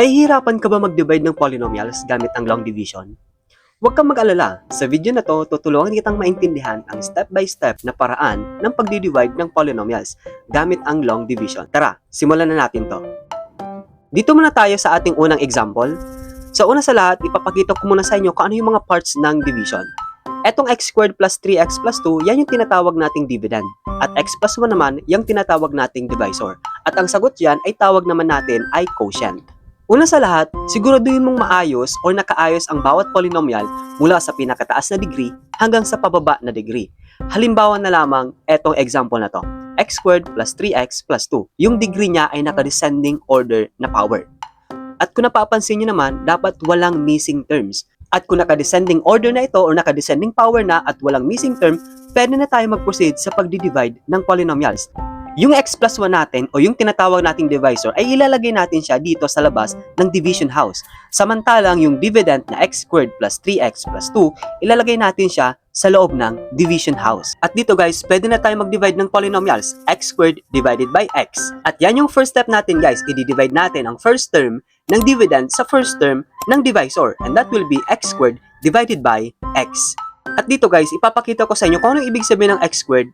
Nahihirapan ka ba mag-divide ng polynomials gamit ang long division? Huwag kang mag-alala. Sa video na to, tutulungan kitang maintindihan ang step-by-step na paraan ng pagdi-divide ng polynomials gamit ang long division. Tara, simulan na natin to. Dito muna tayo sa ating unang example. Sa una sa lahat, ipapakita ko muna sa inyo kung ano yung mga parts ng division. Etong x squared plus 3x plus 2, yan yung tinatawag nating dividend. At x plus 1 naman, yung tinatawag nating divisor. At ang sagot dyan ay tawag naman natin ay quotient. Una sa lahat, siguraduhin mong maayos o nakaayos ang bawat polynomial mula sa pinakataas na degree hanggang sa pababa na degree. Halimbawa na lamang etong example na to, x squared plus 3x plus 2. Yung degree niya ay naka-descending order na power. At kung napapansin nyo naman, dapat walang missing terms. At kung naka-descending order na ito or naka-descending power na at walang missing term, pwede na tayo mag-proceed sa pagdi-divide ng polynomials. Yung x plus 1 natin o yung tinatawag nating divisor ay ilalagay natin siya dito sa labas ng division house. Samantalang yung dividend na x squared plus 3x plus 2, ilalagay natin siya sa loob ng division house. At dito guys, pwede na tayo mag-divide ng polynomials, x squared divided by x. At yan yung first step natin guys, i-divide natin ang first term ng dividend sa first term ng divisor. And that will be x squared divided by x. At dito guys, ipapakita ko sa inyo kung anong ibig sabihin ng x squared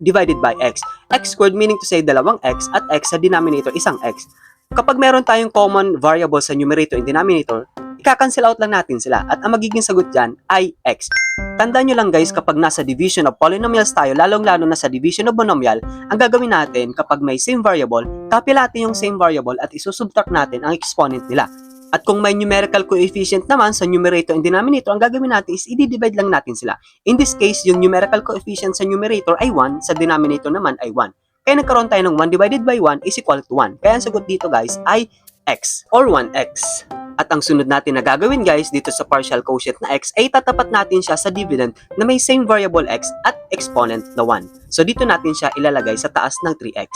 divided by x. x squared meaning to say dalawang x at x sa denominator isang x. Kapag meron tayong common variable sa numerator and denominator, ika-cancel out lang natin sila at ang magiging sagot dyan ay x. Tandaan nyo lang guys kapag nasa division of polynomials tayo, lalong-lalo na sa division of monomial, ang gagawin natin kapag may same variable, copy natin yung same variable at isusubtract natin ang exponent nila. At kung may numerical coefficient naman sa numerator and denominator, ang gagawin natin is i-divide lang natin sila. In this case, yung numerical coefficient sa numerator ay 1, sa denominator naman ay 1. Kaya nagkaroon tayo ng 1 divided by 1 is equal to 1. Kaya ang sagot dito guys ay x or 1x. At ang sunod natin na gagawin guys dito sa partial quotient na x ay tatapat natin siya sa dividend na may same variable x at exponent na 1. So dito natin siya ilalagay sa taas ng 3x.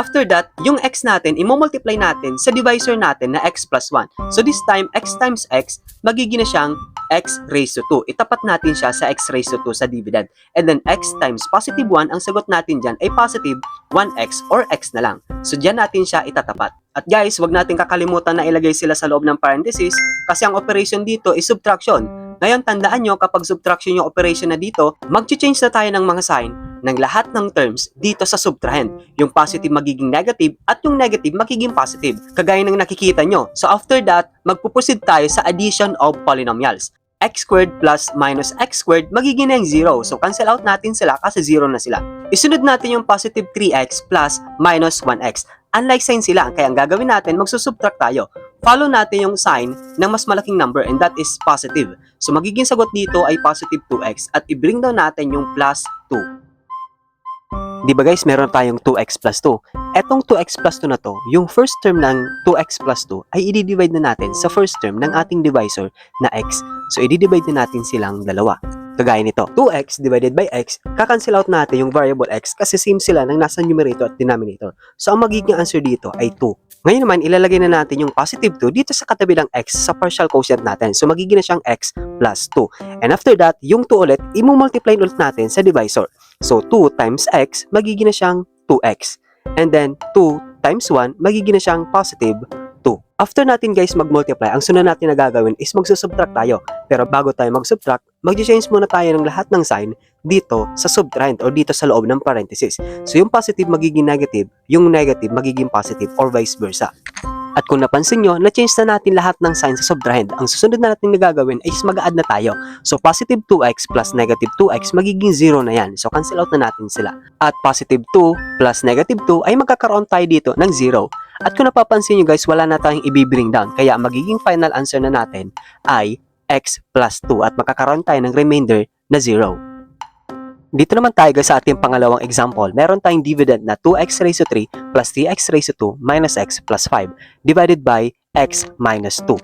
After that, yung x natin, imo-multiply natin sa divisor natin na x plus 1. So this time, x times x, magiging na siyang x raised to 2. Itapat natin siya sa x raised to 2 sa dividend. And then x times positive 1, ang sagot natin dyan ay positive 1x or x na lang. So dyan natin siya itatapat. At guys, wag natin kakalimutan na ilagay sila sa loob ng parenthesis kasi ang operation dito is subtraction. Ngayon, tandaan nyo kapag subtraction yung operation na dito, mag-change na tayo ng mga sign ng lahat ng terms dito sa subtrahend. Yung positive magiging negative at yung negative magiging positive. Kagaya ng nakikita nyo. So after that, magpuproceed tayo sa addition of polynomials x squared plus minus x squared, magiging na yung 0. So, cancel out natin sila kasi 0 na sila. Isunod natin yung positive 3x plus minus 1x. Unlike sign sila, kaya ang gagawin natin, magsusubtract tayo. Follow natin yung sign ng mas malaking number and that is positive. So, magiging sagot dito ay positive 2x at i-bring down natin yung plus 2. Di ba guys, meron tayong 2x plus 2. Etong 2x plus 2 na to, yung first term ng 2x plus 2 ay i-divide na natin sa first term ng ating divisor na x. So, i-divide na natin silang dalawa. Kagaya nito, 2x divided by x, kakancel out natin yung variable x kasi same sila ng nasa numerator at denominator. So, ang magiging answer dito ay 2. Ngayon naman, ilalagay na natin yung positive 2 dito sa katabi ng x sa partial quotient natin. So, magiging na siyang x plus 2. And after that, yung 2 ulit, i-multiply ulit natin sa divisor. So, 2 times x, magiging na siyang 2x. And then, 2 times 1, magiging na siyang positive 2. After natin guys mag-multiply, ang sunod natin na gagawin is magsusubtract tayo. Pero bago tayo mag-subtract, mag-change muna tayo ng lahat ng sign dito sa subtrahend or dito sa loob ng parenthesis. So, yung positive magiging negative, yung negative magiging positive or vice versa. At kung napansin nyo, na-change na natin lahat ng sign sa subtrahend. Ang susunod na natin na gagawin is mag-add na tayo. So, positive 2x plus negative 2x, magiging 0 na yan. So, cancel out na natin sila. At positive 2 plus negative 2 ay magkakaroon tayo dito ng 0. At kung napapansin nyo guys, wala na tayong i-bring down. Kaya, magiging final answer na natin ay x plus 2 at makakaroon tayo ng remainder na 0. Dito naman tayo guys sa ating pangalawang example. Meron tayong dividend na 2x raised to 3 plus 3x raised to 2 minus x plus 5 divided by x minus 2.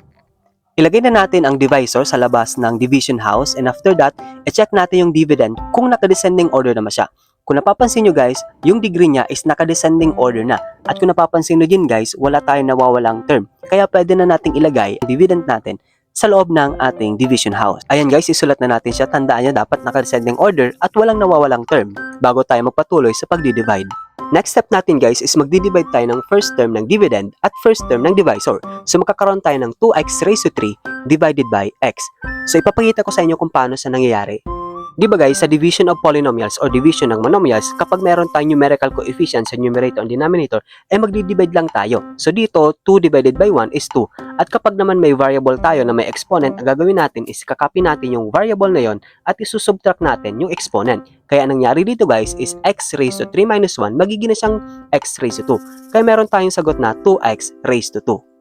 Ilagay na natin ang divisor sa labas ng division house and after that, i-check natin yung dividend kung naka-descending order naman siya. Kung napapansin nyo guys, yung degree niya is naka-descending order na. At kung napapansin nyo din guys, wala tayong nawawalang term. Kaya pwede na nating ilagay ang dividend natin sa loob ng ating division house. Ayan guys, isulat na natin siya. Tandaan nyo dapat naka-descending order at walang nawawalang term bago tayo magpatuloy sa pagdi-divide. Next step natin guys is magdi-divide tayo ng first term ng dividend at first term ng divisor. So makakaroon tayo ng 2x raised to 3 divided by x. So ipapakita ko sa inyo kung paano sa nangyayari. Di ba guys, sa division of polynomials or division ng monomials, kapag meron tayong numerical coefficient sa numerator and denominator, ay magdi-divide lang tayo. So dito, 2 divided by 1 is 2. At kapag naman may variable tayo na may exponent, ang gagawin natin is kakopy natin yung variable na yon at isusubtract natin yung exponent. Kaya ang nangyari dito guys is x raised to 3 minus 1, magiging na siyang x raised to 2. Kaya meron tayong sagot na 2x raised to 2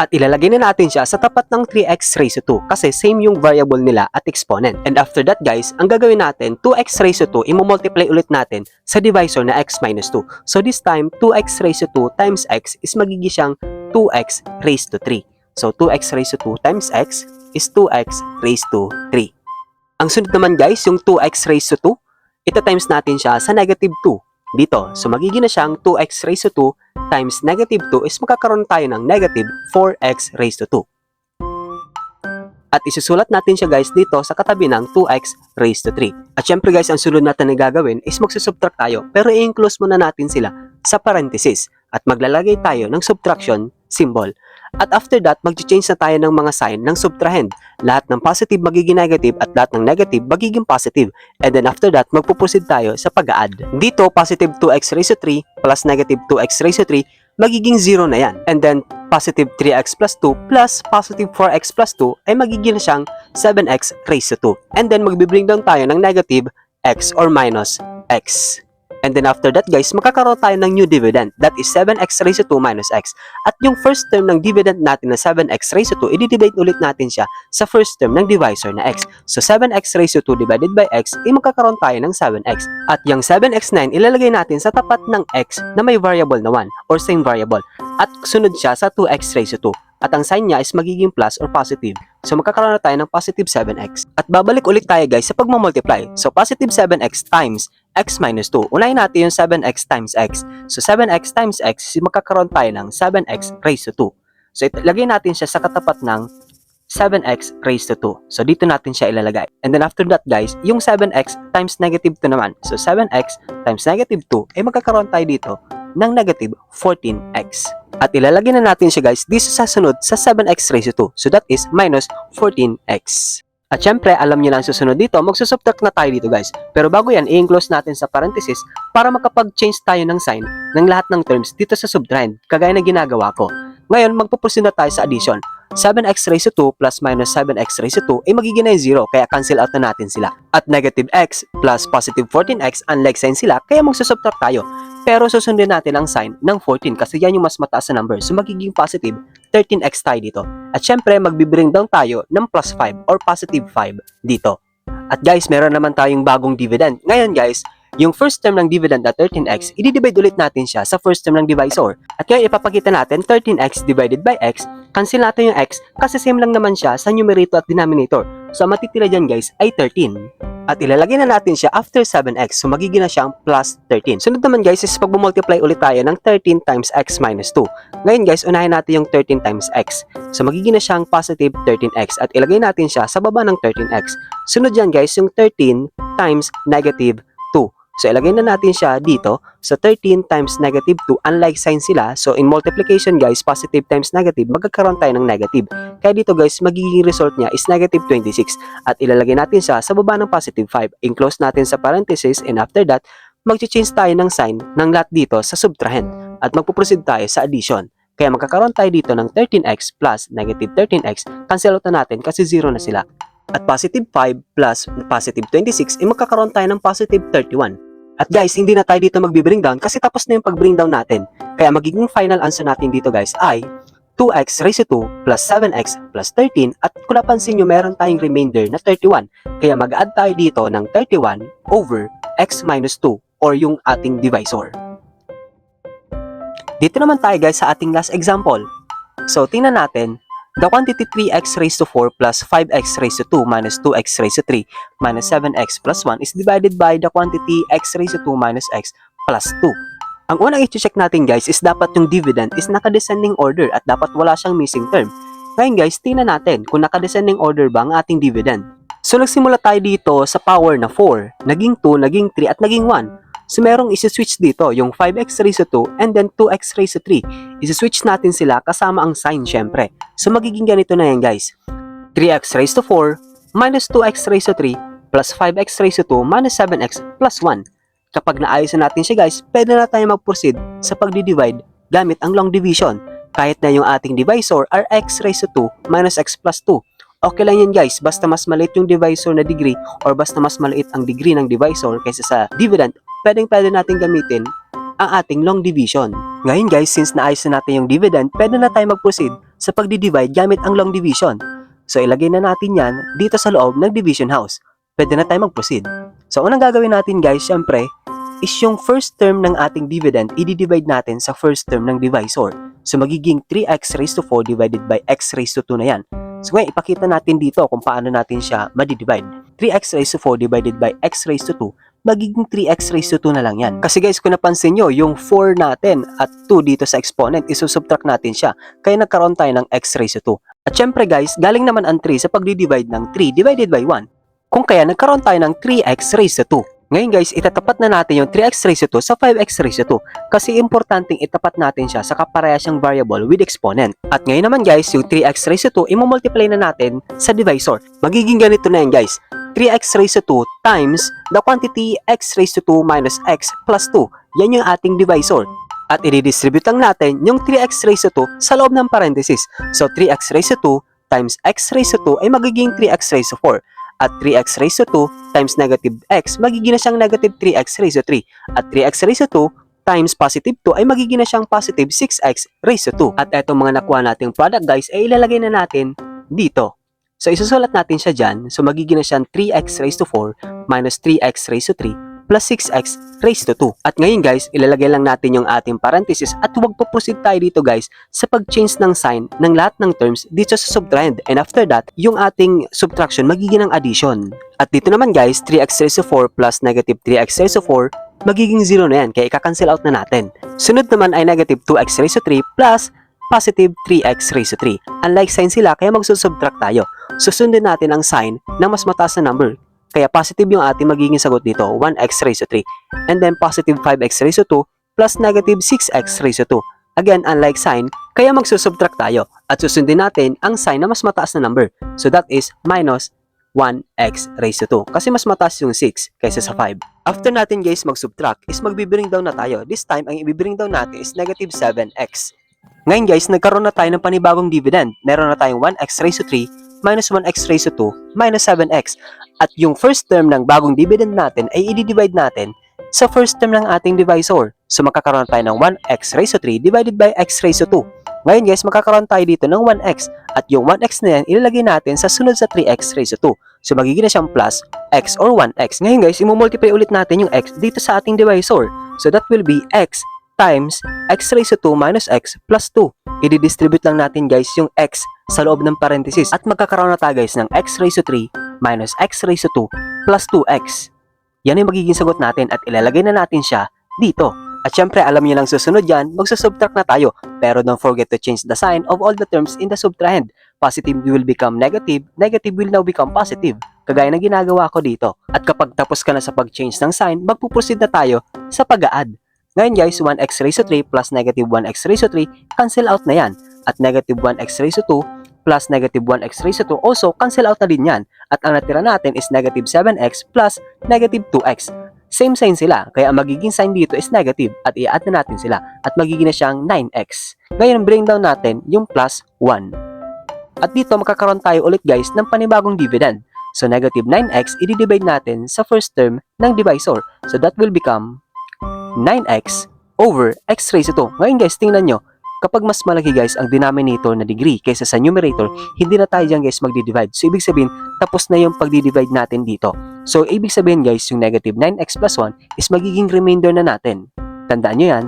at ilalagay na natin siya sa tapat ng 3x raised to 2 kasi same yung variable nila at exponent. And after that guys, ang gagawin natin, 2x raised to 2, imumultiply ulit natin sa divisor na x minus 2. So this time, 2x raised to 2 times x is magiging siyang 2x raised to 3. So 2x raised to 2 times x is 2x raised to 3. Ang sunod naman guys, yung 2x raised to 2, ito times natin siya sa negative 2 dito. So magiging na siyang 2x raised to 2 times negative 2 is magkakaroon tayo ng negative 4x raised to 2. At isusulat natin siya guys dito sa katabi ng 2x raised to 3. At syempre guys, ang sunod natin na gagawin is magsusubtract tayo pero i-enclose muna natin sila sa parenthesis at maglalagay tayo ng subtraction symbol. At after that, mag-change na tayo ng mga sign ng subtrahend. Lahat ng positive magiging negative at lahat ng negative magiging positive. And then after that, magpuproceed tayo sa pag-add. Dito, positive 2x raised to 3 plus negative 2x raised to 3, magiging 0 na yan. And then, positive 3x plus 2 plus positive 4x plus 2 ay magiging na siyang 7x raised to 2. And then, magbibring down tayo ng negative x or minus x. And then after that guys, makakaroon tayo ng new dividend. That is 7x raised to 2 minus x. At yung first term ng dividend natin na 7x raised to 2, i-divide ulit natin siya sa first term ng divisor na x. So 7x raised to 2 divided by x, ay magkakaroon tayo ng 7x. At yung 7x9, ilalagay natin sa tapat ng x na may variable na 1 or same variable. At sunod siya sa 2x raised to 2 at ang sign niya is magiging plus or positive. So magkakaroon na tayo ng positive 7x. At babalik ulit tayo guys sa pagmamultiply. So positive 7x times x minus 2. Unahin natin yung 7x times x. So 7x times x, magkakaroon tayo ng 7x raised to 2. So ilagay natin siya sa katapat ng 7x raised to 2. So dito natin siya ilalagay. And then after that guys, yung 7x times negative 2 naman. So 7x times negative 2, ay magkakaroon tayo dito ng negative 14x. At ilalagay na natin siya guys dito sa sunod sa 7x raised to 2. So that is minus 14x. At syempre, alam niyo na ang susunod dito, magsusubtract na tayo dito guys. Pero bago yan, i-enclose natin sa parenthesis para makapag-change tayo ng sign ng lahat ng terms dito sa subtrahend, kagaya na ginagawa ko. Ngayon, magpuproceed na tayo sa addition. 7x raised to 2 plus minus 7x raised to 2 ay magiging na 0 kaya cancel out na natin sila. At negative x plus positive 14x unlike sign sila kaya magsusubtract tayo. Pero susundin natin ang sign ng 14 kasi yan yung mas mataas na number. So magiging positive 13x tayo dito. At syempre magbibring down tayo ng plus 5 or positive 5 dito. At guys, meron naman tayong bagong dividend. Ngayon guys, yung first term ng dividend na 13x, i-divide ulit natin siya sa first term ng divisor. At kaya ipapakita natin 13x divided by x, cancel natin yung x kasi same lang naman siya sa numerator at denominator. So ang matitira dyan guys ay 13. At ilalagay na natin siya after 7x, so magiging na siyang plus 13. Sunod naman guys is pag multiply ulit tayo ng 13 times x minus 2. Ngayon guys, unahin natin yung 13 times x. So magiging na siyang positive 13x at ilagay natin siya sa baba ng 13x. Sunod yan guys, yung 13 times negative 2. So, ilagay na natin siya dito sa 13 times negative 2. Unlike sign sila, so in multiplication guys, positive times negative, magkakaroon tayo ng negative. Kaya dito guys, magiging result niya is negative 26. At ilalagay natin siya sa baba ng positive 5. Enclose natin sa parenthesis and after that, mag-change tayo ng sign ng lahat dito sa subtrahend. At magpuproceed tayo sa addition. Kaya magkakaroon tayo dito ng 13x plus negative 13x. Cancel out na natin kasi 0 na sila. At positive 5 plus positive 26, eh magkakaroon tayo ng positive 31. At guys, hindi na tayo dito magbi-bring down kasi tapos na yung pag-bring down natin. Kaya magiging final answer natin dito guys ay 2x raised to 2 plus 7x plus 13 at kung napansin nyo meron tayong remainder na 31. Kaya mag-add tayo dito ng 31 over x minus 2 or yung ating divisor. Dito naman tayo guys sa ating last example. So tingnan natin, the quantity 3x raised to 4 plus 5x raised to 2 minus 2x raised to 3 minus 7x plus 1 is divided by the quantity x raised to 2 minus x plus 2. Ang unang i-check natin guys is dapat yung dividend is naka-descending order at dapat wala siyang missing term. Ngayon guys, tingnan natin kung naka-descending order ba ang ating dividend. So nagsimula tayo dito sa power na 4, naging 2, naging 3 at naging 1. So merong isi-switch dito, yung 5x raised to 2 and then 2x raised to 3. Isi-switch natin sila kasama ang sign syempre. So magiging ganito na yan guys. 3x raised to 4 minus 2x raised to 3 plus 5x raised to 2 minus 7x plus 1. Kapag naayos na natin siya guys, pwede na tayo mag-proceed sa pagdi-divide gamit ang long division. Kahit na yung ating divisor are x raised to 2 minus x plus 2. Okay lang yan guys, basta mas maliit yung divisor na degree or basta mas maliit ang degree ng divisor kaysa sa dividend, pwedeng pwede natin gamitin ang ating long division. Ngayon guys, since naayos na natin yung dividend, pwede na tayo mag-proceed sa pagdi-divide gamit ang long division. So ilagay na natin yan dito sa loob ng division house. Pwede na tayo mag-proceed. So unang gagawin natin guys, syempre, is yung first term ng ating dividend, i-divide natin sa first term ng divisor. So magiging 3x raised to 4 divided by x raised to 2 na yan. So ngayon, ipakita natin dito kung paano natin siya madidivide. 3x raised to 4 divided by x raised to 2, magiging 3x raised to 2 na lang yan. Kasi guys, kung napansin nyo, yung 4 natin at 2 dito sa exponent, isusubtract natin siya. Kaya nagkaroon tayo ng x raised to 2. At syempre guys, galing naman ang 3 sa pagdi-divide ng 3 divided by 1. Kung kaya nagkaroon tayo ng 3x raised to 2. Ngayon guys, itatapat na natin yung 3x raised to 2 sa 5x raised to 2 kasi importanteng itapat natin siya sa kaparehas siyang variable with exponent. At ngayon naman guys, yung 3x raised to 2, imumultiply na natin sa divisor. Magiging ganito na yan guys. 3x raised to 2 times the quantity x raised to 2 minus x plus 2. Yan yung ating divisor. At i-distribute lang natin yung 3x raised to 2 sa loob ng parenthesis. So 3x raised to 2 times x raised to 2 ay magiging 3x raised to 4 at 3x raised to 2 times negative x, magiging na siyang negative 3x raised to 3. At 3x raised to 2 times positive 2 ay magiging na siyang positive 6x raised to 2. At etong mga nakuha nating product guys ay ilalagay na natin dito. So isusulat natin siya dyan. So magiging na siyang 3x raised to 4 minus 3x raised to 3 plus 6x raised to 2. At ngayon guys, ilalagay lang natin yung ating parenthesis at huwag po proceed tayo dito guys sa pag-change ng sign ng lahat ng terms dito sa subtrahend. And after that, yung ating subtraction magiging ng addition. At dito naman guys, 3x raised to 4 plus negative 3x raised to 4 magiging 0 na yan, kaya ika-cancel out na natin. Sunod naman ay negative 2x raised to 3 plus positive 3x raised to 3. Unlike sign sila, kaya magsusubtract tayo. Susundin natin ang sign ng mas mataas na number. Kaya positive yung ating magiging sagot dito, 1x raised to 3. And then positive 5x raised to 2 plus negative 6x raised to 2. Again, unlike sign, kaya magsusubtract tayo at susundin natin ang sign na mas mataas na number. So that is minus 1x raised to 2 kasi mas mataas yung 6 kaysa sa 5. After natin guys mag-subtract is magbi-bring down na tayo. This time, ang i-bring down natin is negative 7x. Ngayon guys, nagkaroon na tayo ng panibagong dividend. Meron na tayong 1x raised to 3 minus 1x raised to 2 minus 7x. At yung first term ng bagong dividend natin ay i-divide natin sa first term ng ating divisor. So magkakaroon tayo ng 1x raised to 3 divided by x raised to 2. Ngayon guys, magkakaroon tayo dito ng 1x at yung 1x na yan ilalagay natin sa sunod sa 3x raised to 2. So magiging na siyang plus x or 1x. Ngayon guys, imumultiply ulit natin yung x dito sa ating divisor. So that will be x times x raised to 2 minus x plus 2. I-distribute lang natin guys yung x sa loob ng parenthesis at magkakaroon na tayo guys ng x raised to 3 minus x raised to 2 plus 2x. Yan yung magiging sagot natin at ilalagay na natin siya dito. At syempre, alam niyo lang susunod yan, magsusubtract na tayo. Pero don't forget to change the sign of all the terms in the subtrahend. Positive will become negative, negative will now become positive. Kagaya ng ginagawa ko dito. At kapag tapos ka na sa pag-change ng sign, magpuproceed na tayo sa pag-add. Ngayon guys, 1x raised to 3 plus negative 1x raised to 3, cancel out na yan. At negative 1x raised to 2 plus negative 1x raised to 2 also cancel out na din yan. At ang natira natin is negative 7x plus negative 2x. Same sign sila, kaya ang magiging sign dito is negative at i-add na natin sila at magiging na siyang 9x. Ngayon, bring down natin yung plus 1. At dito magkakaroon tayo ulit guys ng panibagong dividend. So negative 9x, i-divide natin sa first term ng divisor. So that will become 9x over x raised to 2. Ngayon guys, tingnan nyo, kapag mas malaki guys ang denominator na degree kaysa sa numerator, hindi na tayo dyan guys magdi-divide. So ibig sabihin, tapos na yung pagdi-divide natin dito. So ibig sabihin guys, yung negative 9x plus 1 is magiging remainder na natin. Tandaan nyo yan.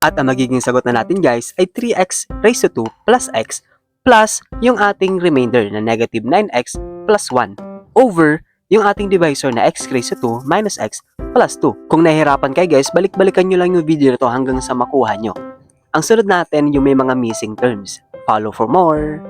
At ang magiging sagot na natin guys ay 3x raised to 2 plus x plus yung ating remainder na negative 9x plus 1 over yung ating divisor na x raised to 2 minus x plus 2. Kung nahihirapan kayo guys, balik-balikan nyo lang yung video na to hanggang sa makuha nyo. Ang sunod natin yung may mga missing terms. Follow for more.